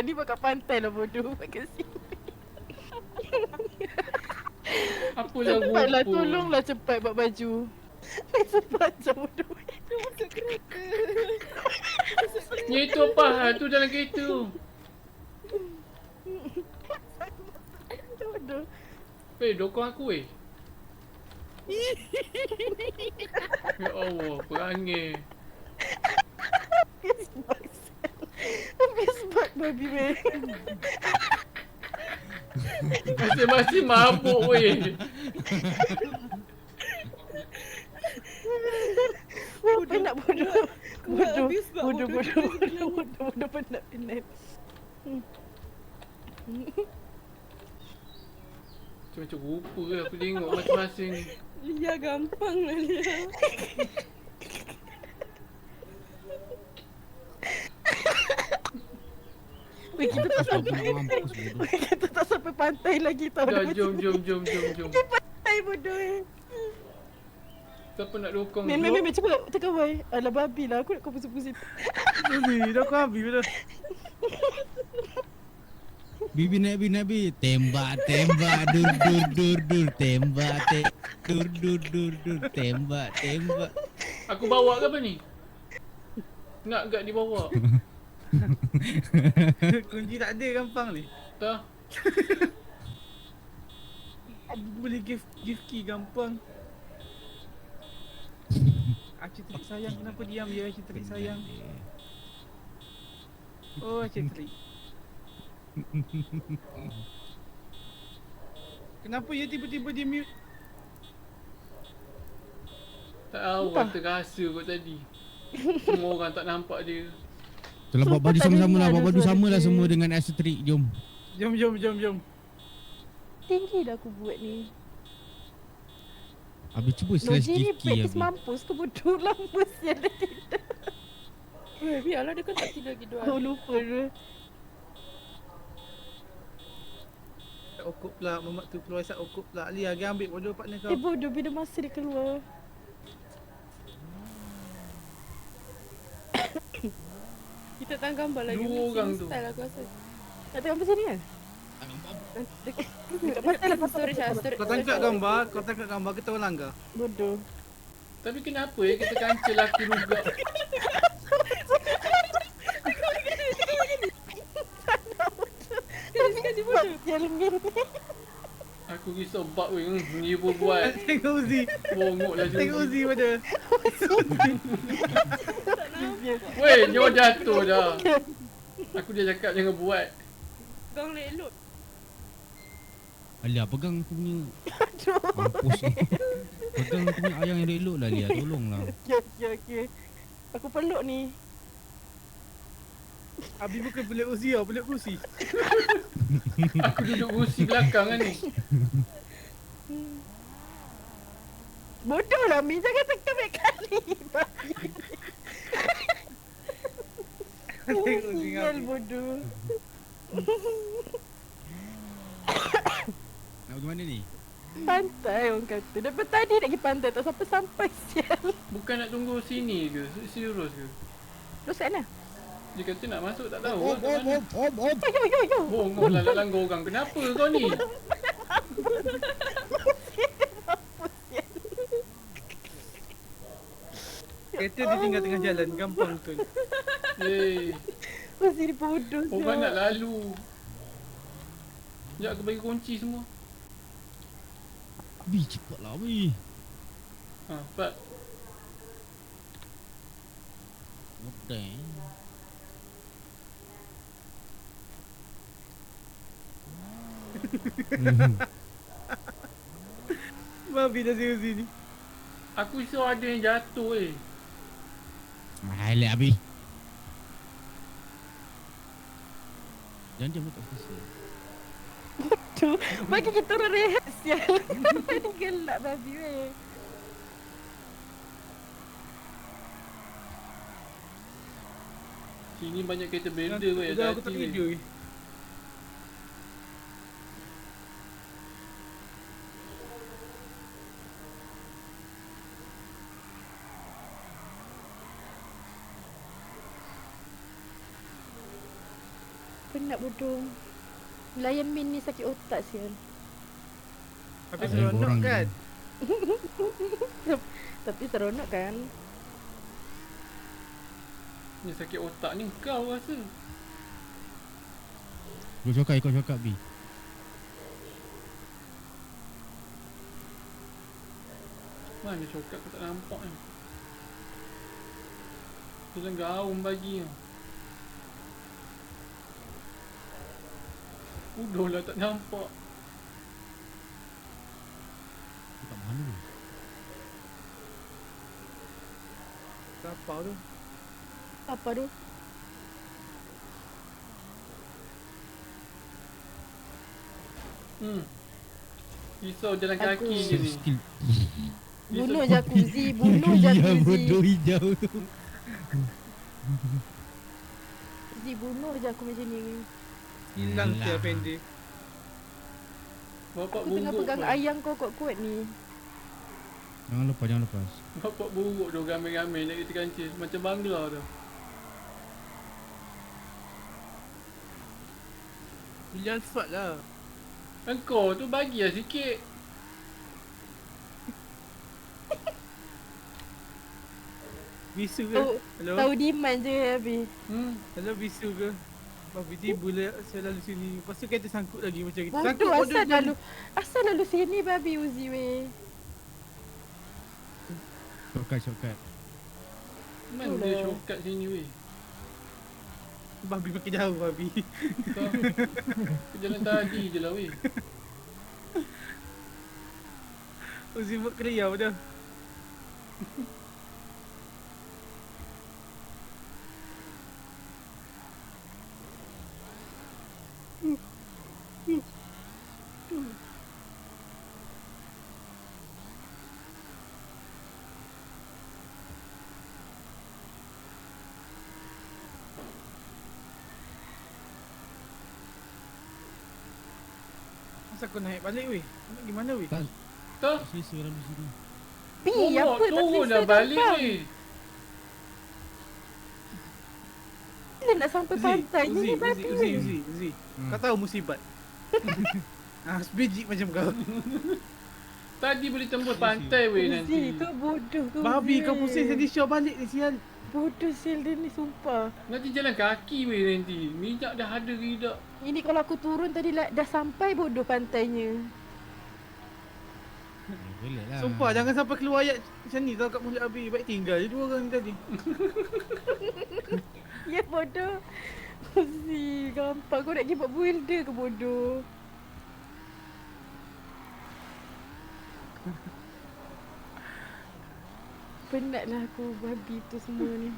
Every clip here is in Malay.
Yang ni kat pantai lah bodoh. Kat sini. Apalah Cepatlah rupa. tolonglah cepat buat baju. Cepat je bodoh. Masuk kereta. Ni itu apa hal tu dalam kereta? Bodoh. Eh, dokong aku eh. ya Allah, perangai. Habis. Habis bug babi weh. Masing-masing mabuk weh. Wah, penat bodoh. Bodoh. Bodoh, bodoh. bodoh, bodoh, bodoh, bodoh, penat, penat. Macam-macam rupa lah aku tengok masing-masing ni. Lia gampang lah Lia. Weh, kita tak sampai. Weh, kita tak sampai pantai lagi tau. Dah, jom, jom, jom, jom, jom. Di pantai bodoh eh. Siapa nak dokong tu? min, min, min, cepat. Tekan boy. Alah, babi lah. Aku nak kau pusing-pusing. Uzi, dah kau habis dah. Bibi naik bi naik bi tembak tembak dur dur dur dur tembak te dur dur dur dur tembak tembak Aku bawa ke apa ni? Nak gak dibawa? Kunci tak ada gampang ni. Tak? Boleh give give key gampang. Acik terik sayang kenapa diam ya Acik terik sayang. Oh Acik terik. Kenapa ya tiba-tiba dia mute? Tak tahu Entah. rasa rasa kot tadi. Semua orang tak nampak dia. Kalau buat baju sama-sama lah ada baju sama lah dia. semua dengan aesthetic Jom Jom jom jom jom. Tinggi dah aku buat ni. Habis cuba slash Logi ni practice mampus ke bodoh lama sial dah tidak. Weh, biarlah dia kan tak tidur lagi dua Aku hari. lupa dia. Tak okop pula mamak tu keluar sat okop pula. Ali lagi ambil bodoh partner Eh kau. bodoh bila masa dia keluar. Kita tengah gambar lagi. Dua orang tu. Style aku rasa. Nak tengok apa sini kan? Dekat. Storage. Kau tangkap gambar, kau tangkap gambar kita orang langgar. Bodoh. Tapi kenapa ya kita kancil aku juga? Min. Aku risau bak weh. Hmm, ni pun buat. Tengok Uzi. Bongok lah Tengok. Uzi pada. Weh, nyawa jatuh dah. Aku dia cakap jangan buat. Gang elok. Alia pegang aku punya Mampus ni Pegang aku punya ayam yang elok lah Lia Tolonglah Okey okey okey. Aku peluk ni. Abi bukan peluk Uzi tau, peluk kursi. Aku duduk kursi belakang kan ni. Bodoh lah Min jangan tekan kali. Tengok Sial bodoh. Nak pergi mana ni? Pantai orang kata. Daripada tadi nak pergi pantai tak sampai-sampai sial. Bukan nak tunggu sini ke? Serius ke? Terus kat mana? Dia kata nak masuk tak tahu. Om lah kat om mana. om om om Yo yo yo. Bongok lah nak langgar orang. Kenapa kau ni? Kereta dia tinggal tengah jalan, gampang betul. Eh, Masih bodoh orang sial. nak lalu. Sekejap aku bagi kunci semua. Bi cepatlah bi Ha, the hell? Babi dah si Uzi ni. Aku risau ada yang jatuh eh. Highlight habis Jangan dia tak selesai Tu, bagi kita orang rehat sial. Ni gelak babi weh. Sini banyak kereta builder weh. Dah aku tak weh. Penat bodoh. Lion Min ni sakit otak sial. Tapi Ada seronok kan? Tapi seronok kan? Ni sakit otak ni kau rasa. Ikut cakap, ikut cakap B. Mana coklat kau tak nampak ni. Dia gaum bagi ni. Udah lah tak nampak. Kat mana tu? Kapau tu. Apa tu? Hmm. Risau jalan Aku- kaki je ni. Bunuh jacuzzi, bunuh Ya jacuzzi. bodoh hijau tu. Jacuzzi bunuh je aku macam ni. Hilang tiap pendek. Bapak Aku tengah buruk pegang tu. ayam kau kuat-kuat ni. Jangan lepas, jangan lepas. Bapak buruk tu ramai-ramai naik kereta kancil. Macam bangla tu. Pilihan Alphard lah. Engkau tu bagi lah sikit. Bisu ke? Tahu Hello? tahu demand je habis. Hmm. Hello bisu ke? Babi tiba lah saya lalu sini. Lepas tu kereta sangkut lagi macam kita. Bodoh Sangkut asal bodoh. lalu asal lalu sini babi Uzi weh. Shortcut, shortcut. Mana dia shortcut sini weh. Babi makin jauh babi. Jalan tadi je lah weh. Uzi buat keriau dah. Masa aku naik balik weh? Nak gimana weh? Tak, Kau tak selesa lalu sini. Pi Momok apa tak turun selesa dah balik weh. Bila nak sampai pantai je Uzi, ni Uzi, babi. Uzi, Uzi, Uzi. Hmm. Kau tahu musibat? ah, sebiji macam kau. Tadi boleh tembus pantai weh Uzi nanti. tu bodoh tu. Babi Uzi. kau pusing tadi show balik ni sial. Bodoh sial dia ni sumpah. Nanti jalan kaki weh nanti. Minyak dah ada ke tidak? Ini kalau aku turun tadi lah, dah sampai bodoh pantainya. Eh, Boleh lah. Sumpah jangan sampai keluar ayat macam ni tau kat mulut Abi. Baik tinggal je dua orang tadi. Ya bodoh. Uzi, gampang kau nak pergi buat builder ke bodoh. Penatlah aku babi tu semua ni.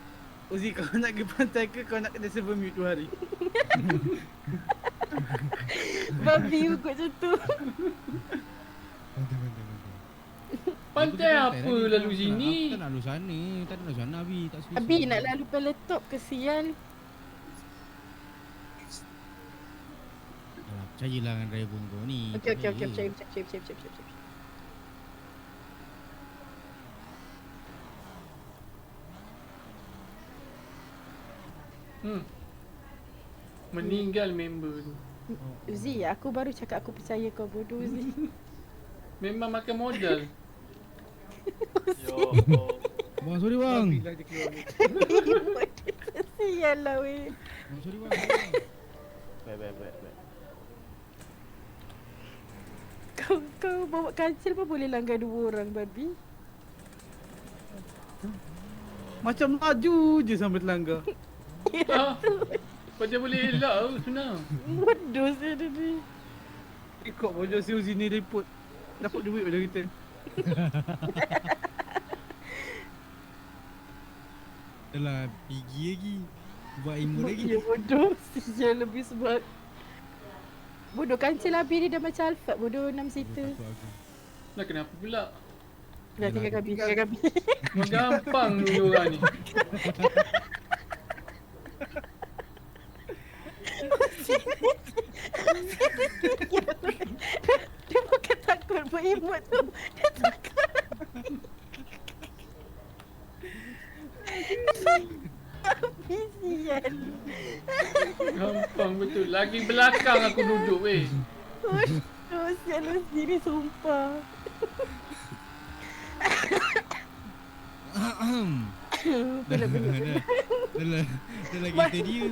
Uzi kau nak pergi pantai ke kau nak kena server mute dua hari? Babi kot macam tu. Pantai, pantai, pantai. Pantai Aku apa lalu sini? Tak nak lalu sana. Tak nak lalu sana Abi. Tak selesa. Abi nak lalu peletop ke sial. Alah, percayalah dengan driver kau ni. Okey okey okey Percaya. percaya percaya percaya percaya Hmm. Meninggal member tu. Uzi, aku baru cakap aku percaya kau bodoh Uzi. Memang makan modal. Bang, sorry bang. Babi lah dia keluar ni. bodoh sial lah weh. Bang, sorry bang. Baik, baik, baik, baik. Kau kau bawa kancil pun boleh langgar dua orang babi. Macam laju je sampai telangga. Macam boleh elak tu senang. Bodoh saya dia ni. Ikut bodoh si Uzi ni report. Dapat duit pada kita. Alah, pergi lagi. Buat ilmu lagi. Ya bodoh. Sial lebih sebab Bodoh kancil Abi ni dah macam Alphard bodoh 6 seater. Takut aku. Lah kenapa pula? Dah tinggal Gabi, tinggal Gabi. Memang gampang ni orang ni. Dia bukan takut buat emot tu. Dia takut. Sial. Gampang betul. Lagi belakang aku duduk weh. Bodoh sial lu sendiri sumpah. dah dah dah dah lah dah lah kita dia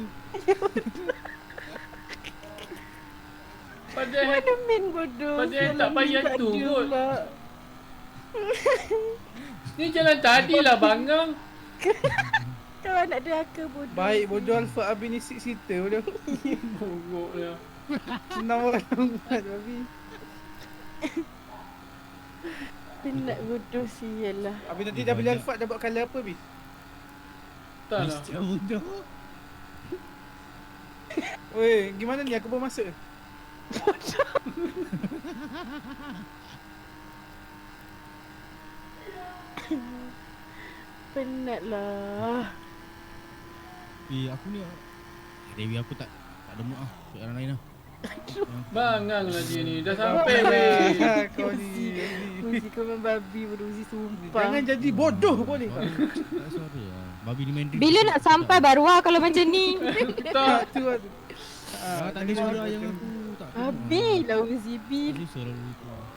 Padahal Mana main bodoh. Padahal Sial, tak payah tu kot. ni jalan tadi lah bangang. Kau anak deraka bodoh. Baik bodoh Alfa Abi ni six seater bodoh. Buruk lah. Senang orang buat Abi. Penat bodoh sial lah. Abi nanti dah beli Alfa dah buat colour apa Abi? Tak lah. Mesti bodoh Weh, gimana ni aku baru masuk. Penat lah. Eh aku ni Dewi aku tak tak ada mood ah Cakap orang lain lah Bangang lah dia ni. Dah sampai weh. Kau ni. Uzi kau memang babi bodoh Uzi sumpah. Jangan jadi bodoh boleh. Tak suara lah Babi ni main Bila nak sampai baru ah kalau macam ni. Tak. Tu tu. Ah, tak ada suara yang aku Babi lah Uzi Bil. Itu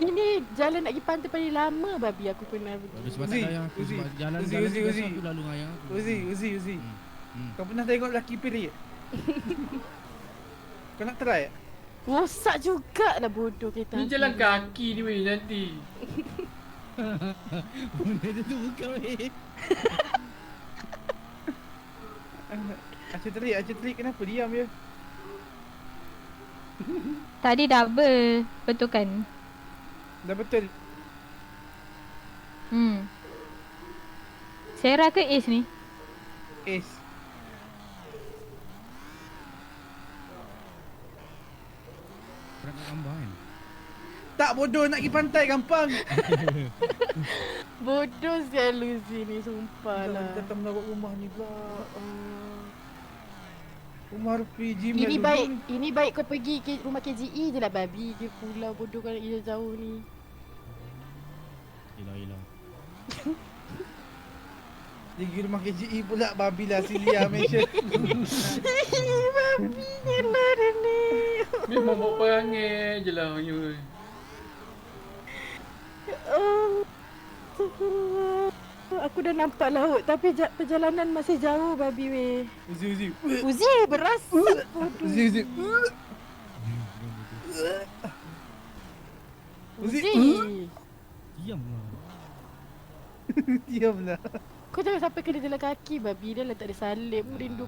Ini jalan nak pergi pantai paling lama babi aku pernah tak Uzi, Uzi, jalan Uzi, jalan Uzi, biasa Uzi. aku lalu ayah aku Uzi, Uzi, Uzi. Hmm. Hmm. Kau pernah tengok lelaki period? Kau nak try? tak? Rosak jugalah bodoh kereta. Ni jalan kaki ni weh nanti. Benda tu tu bukan weh Acah terik, acah terik kenapa diam je? Tadi double. Betul kan? Dah betul. Hmm. Sarah ke Ace ni? Ace. Gambar kan Tak bodoh nak pergi pantai gampang. Bodoh sekali Uzi ni sumpah lah. Kita datang menaruh rumah ni pula. Uh, rumah rupi Gmail. Ini dulu baik, ni. ini baik kau pergi ke rumah KJE je lah babi. Dia pulau bodoh kau nak jauh ni. Yelah yelah Dia pergi rumah KJE pula babi lah Silia mention. babi lah dia ni. Memang bawa perangai je lah. Oh. Astagfirullah. Aku dah nampak laut tapi ja- perjalanan masih jauh babi weh. Uzi Uzi. Uzi beras. Uzi Uzi. Uzi. Uzi. Diam lah Diam lah. Kau jangan sampai kena jalan kaki babi dia lah tak ada salib. Rindu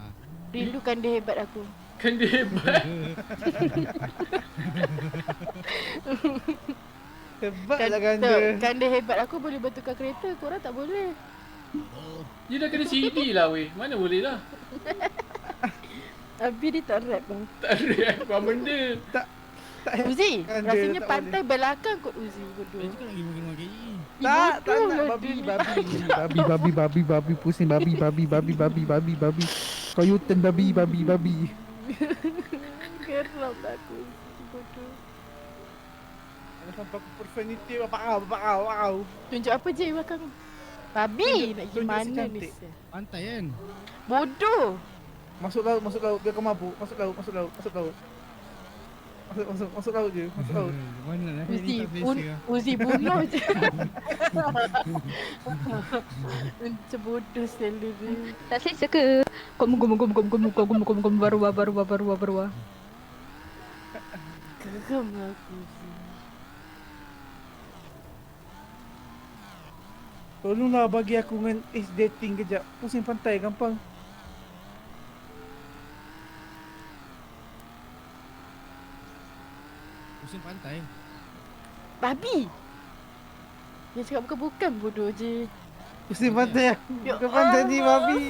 rindukan dia hebat aku. Kan dia hebat. Hebat Kan, lah ganda. dia hebat aku boleh betulkan kereta. Korang tak boleh. Dia dah kena CD lah weh. Mana boleh lah. Abi dia tak rap bang. Tak ada apa benda. Tak tak Uzi, dia rasanya tak pantai belakang kot Uzi bodoh. cakap lagi makin Tak, tak nak lah babi, dia. babi, babi, babi, babi, babi, pusing, babi, babi, babi, babi, babi, babi. Kau U-turn babi, babi, babi. Geram aku. Bodoh. Sampai aku perfect ni tip apa kau apa kau. Tunjuk apa je belakang Babi nak pergi mana ni? Pantai kan. Bodoh. Masuk laut, masuk laut, biar kau mabuk. Masuk laut, masuk laut, masuk laut. Masuk, masuk, masuk laut je, masuk laut. Hmm, mana lah, Uzi, un, lah. Uzi bunuh je. Macam bodoh sekali ni. Tak selesa ke? Kau munggu, munggu, munggu, munggu, munggu, munggu, munggu, munggu, munggu, baru munggu, baru munggu, munggu, munggu, munggu, munggu, munggu, munggu, munggu, Tolonglah bagi aku dengan Ace dating kejap. Pusing pantai, gampang. Pusing pantai Babi. Dia cakap bukan-bukan bodoh je. Pusing pantai aku. Ya Bukan pantai ni, babi.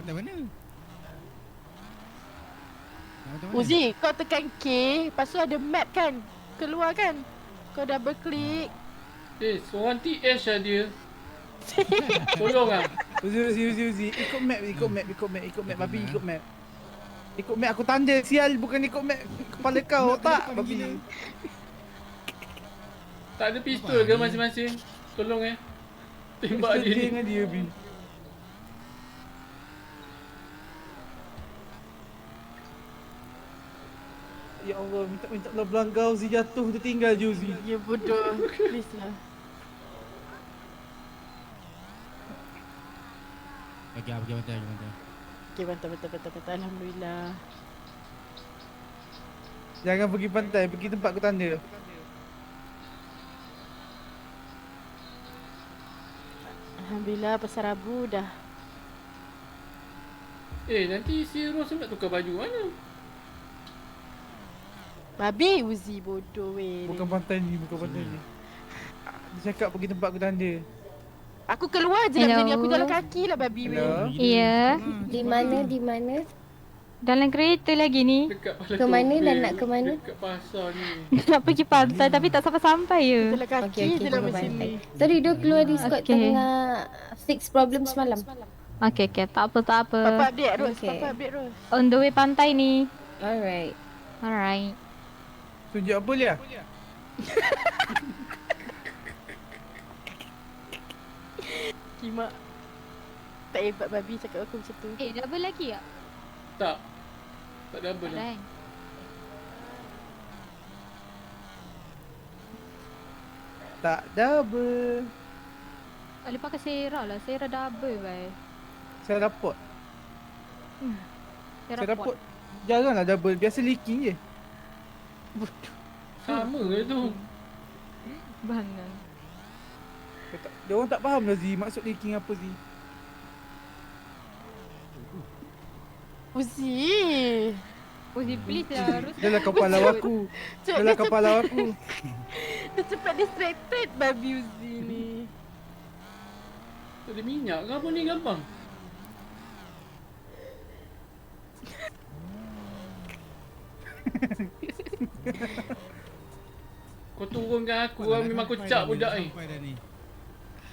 Pantai mana? Uzi, kau tekan K, lepas tu ada map kan? Keluar kan? Kau double klik. Eh, seorang TS lah dia. Tolong lah. Uzi, Uzi, Uzi, Uzi. Ikut map, ikut map, ikut map, ikut map. Babi ikut map. Ikut map aku tanda sial bukan ikut map kepala kau tak babi. Tak ada pistol ke masing-masing? Tolong eh. Tembak dia Dia ni. dia babi. Allah, minta minta lah belangau Uzi jatuh tertinggal je Uzi. Ya bodoh. Please lah. Okey, apa kita bantai, kita bantai. Okay, bantai, bantai, bantai, bantai. Alhamdulillah. Jangan pergi pantai, pergi tempat aku tanda. Alhamdulillah pasal Rabu dah. Eh, nanti si Ros nak tukar baju mana? Babi Uzi bodoh weh. Bukan pantai ni, bukan pantai ni. Dia cakap pergi tempat aku tanda. Aku keluar je lah Hello. ni. Aku jalan kaki lah babi weh. Ya. Di mana, di mana? Dalam kereta lagi ni. Ke mana dan nak ke mana? Dekat pasar ni. Nak pergi pantai tapi tak sampai-sampai ya. Jalan kaki Okey, okey, je lah tunggu macam pantai. ni. Tadi dia keluar Discord Okey. tengah fix problem semalam. Okey, okey. Tak apa, tak apa. Papa update Ros. Okay. Papa update Ros. On the way pantai ni. Alright. Alright. Tunjuk apa Lia? Kimak. Tak hebat babi cakap aku macam tu. Eh, double lagi tak? Tak. Tak Tak lah. dah. kan? Tak double. Boleh pakai Sarah lah. Sarah double bai. Saya rapot. Sarah Saya rapot. Jaranglah double, biasa leaking je. Sama ke tu? Bangang. Dia, tak, dia orang tak faham lah Z, maksud leaking apa Z. Uzi. Uzi please lah. Harus Dia lah kepala aku. Dia lah cepat, kepala aku. dia cepat distracted babi Uzi ni. Tak ada minyak ke apa ni gampang? Kau turunkan aku lah memang aku cap budak ni.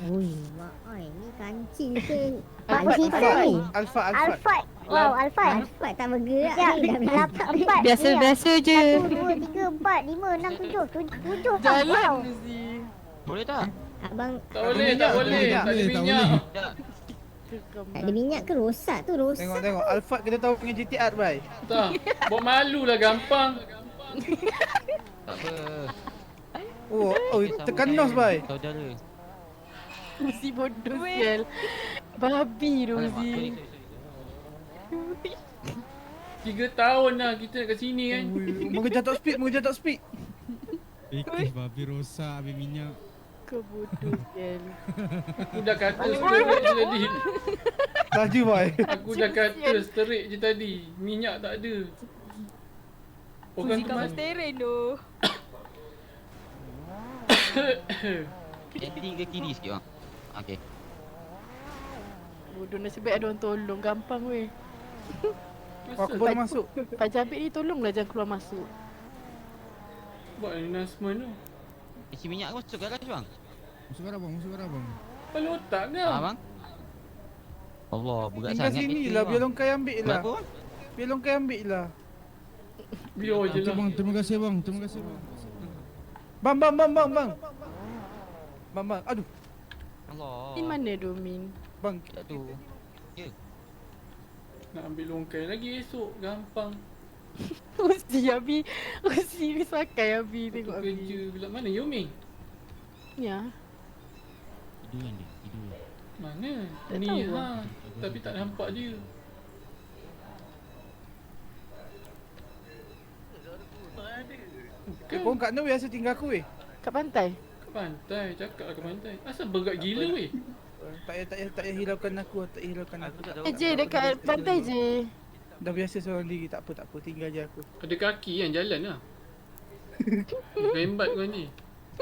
Ui, mak oi, ni kancing ke? Cita Alfat. ni. Alfa, Alfa. Alfat. Wow, Alfat. Alfat tak bergerak ni. Dah berlapak empat. Biasa-biasa je. Satu, dua, tiga, empat, lima, enam, tujuh. Tujuh, tujuh tau. Jalan Wow. Uzi. Boleh tak? Abang, Tak boleh, tak boleh. Tak ada Tak minyak. tak ada minyak ke rosak tu? Rosak. Tengok, tengok. Alfa kita tahu punya GTR, bye. Tak. Buat malu lah gampang. Tak apa. Oh, oh tekan nos, bye. Saudara. Uzi bodoh sial. Babi sorry. Tiga tahun lah kita kat sini kan. Ui, mengejar top speed, mengejar top speed. Fikir babi rosak habis minyak. Kau bodoh sial. Aku dah kata sterik je tadi. Laju, bye. Aku dah kata sterik je tadi. Minyak tak ada. Orang kat mana? steering tu. Ending ke kiri sikit bang. Okey. Bodoh nasib baik ada orang tolong. Gampang weh. Oh, aku baru masuk. Pak Jabir ni tolonglah jangan keluar masuk. Buat announcement tu. Isi minyak kau masuk garaj bang. Masuk arah bang, masuk arah bang. Kepala otak Ha kau. bang. Allah, berat Tinggal sangat. sini kereta lah, bang. biar longkai ambil lah. Berapa bang? Biar longkai ambil lah. Biar je Okey lah. bang, terima kasih bang. Terima kasih bang. Bang, bang, bang, bang, bang. Bang, bang. Aduh, Allah. Min mana Domin? bang. Tak tu. Nak ambil longkai lagi esok. Gampang. Uzi Abi. Uzi ni sakai Abi tengok kerja Abi. pula. Mana Yumi? Ya. Tidur kan dia, tidur. Mana? Tak Ni tahu ha. Tapi tak nampak dia. Eh, kau kat mana biasa tinggal aku weh? Kat pantai. Ke pantai. Cakap lah ke pantai. Asal berat gila weh. Tak payah, tak payah, tak payah hiraukan aku, tak payah hiraukan aku. Eh Je dekat pantai je. Dah biasa seorang diri, tak apa, tak apa, tinggal je aku. Ada kaki kan jalan lah. Rembat kau ni.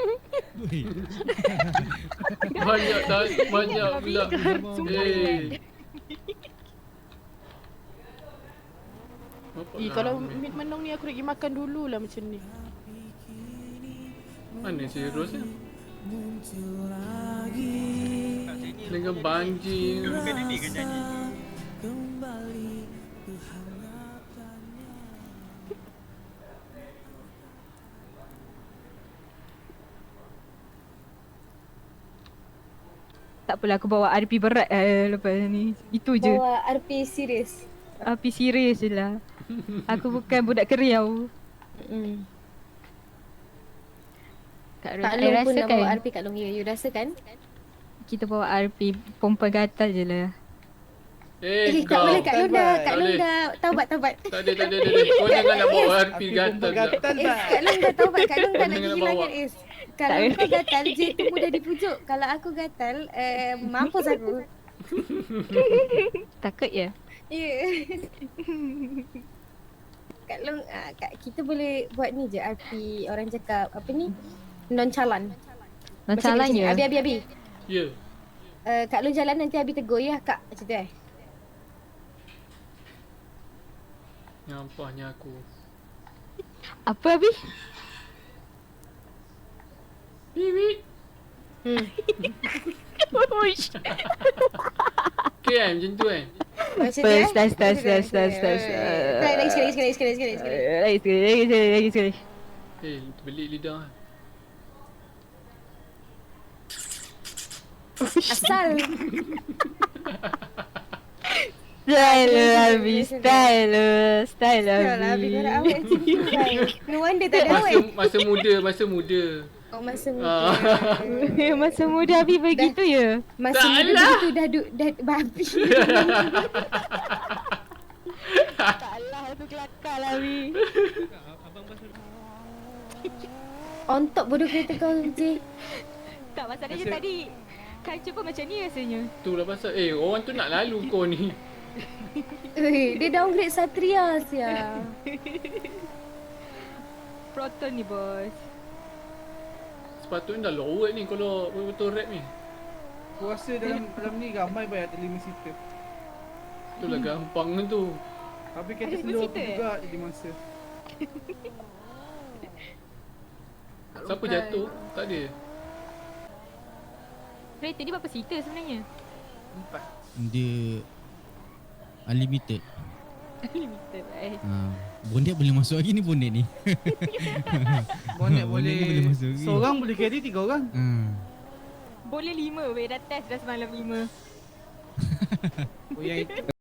Banyak tak banyak pula. Eh. Eh lah kalau ambil. Min menung ni aku nak pergi makan dulu lah macam ni. Mana si Ros ni? Dengan banjir. Tak apalah aku bawa RP berat eh, lepas ni. Itu je. Bawa RP serius. RP serius je lah. Aku bukan budak keriau. Hmm. Kak Ros, Kak I Long pun nak bawa kan RP Kak Long. Ya, you rasa kan? kita bawa RP perempuan gatal je lah. Eh, Eh, tak boleh Kak Long dah, Tak Kak Long dah taubat taubat. Tak ada, tak ada, tak ada. Kau jangan nak bawa RP gatal Eh? Kak Long dah taubat. Kak Long tak nak bawa. langit Is. Kalau kau gatal, je tu mudah dipujuk. Kalau aku gatal, eh, mampus aku. Takut ya? Ya. Kak Long, ah, Kak, kita boleh buat ni je RP orang cakap apa ni? Non-calan. Macam ni, je. Abi, Abi, Abi. Ya. Uh, Kak Long jalan nanti Abi tegur ya Kak. Macam tu eh. Nyampahnya aku. Apa Abi? Bibit. Hmm. Uish. Okay kan, macam tu kan? Macam tu Start, eh. Macam tu, start, start, eh. start, Eh, start. Lagi sekali, lagi sekali, lagi sekali, lagi sekali. Eh, Lagi sekali, lagi sekali, lagi sekali. Eh, belik lidah kan. Asal. Style Abi, style Style lah, Abi nak awet kan. No wonder tak ada Masa, awet. masa muda, masa muda. Oh, masa muda. Ah. Masa muda Abi begitu ya? Masa Tak muda lah. begitu dah duk, dah babi. Taklah tu kelakar lah Abi. On top bodoh kereta kau. Tak masalah je Masa- tadi. Kaca pun macam ni rasanya. Tu lah pasal. Eh, orang tu nak lalu kau ni. Eh, dia downgrade Satria sia. Proton ni bos. Sepatutnya dah lower ni kalau betul-betul rap ni. Aku rasa dalam dalam ni ramai banyak ada lima seater. Tu lah gampang tu. Tapi kereta Ada lima slow seater, eh? juga jadi masa. Siapa jatuh? Tak ada. Kereta ni berapa seater sebenarnya? Empat. Dia unlimited. Limited eh. Ha, bonnet boleh masuk lagi ni bonnet ni. Bonet Bonet boleh, boleh masuk lagi. Seorang boleh carry tiga orang. Ha. Boleh lima weh dah test dah semalam lima. Oh yang itu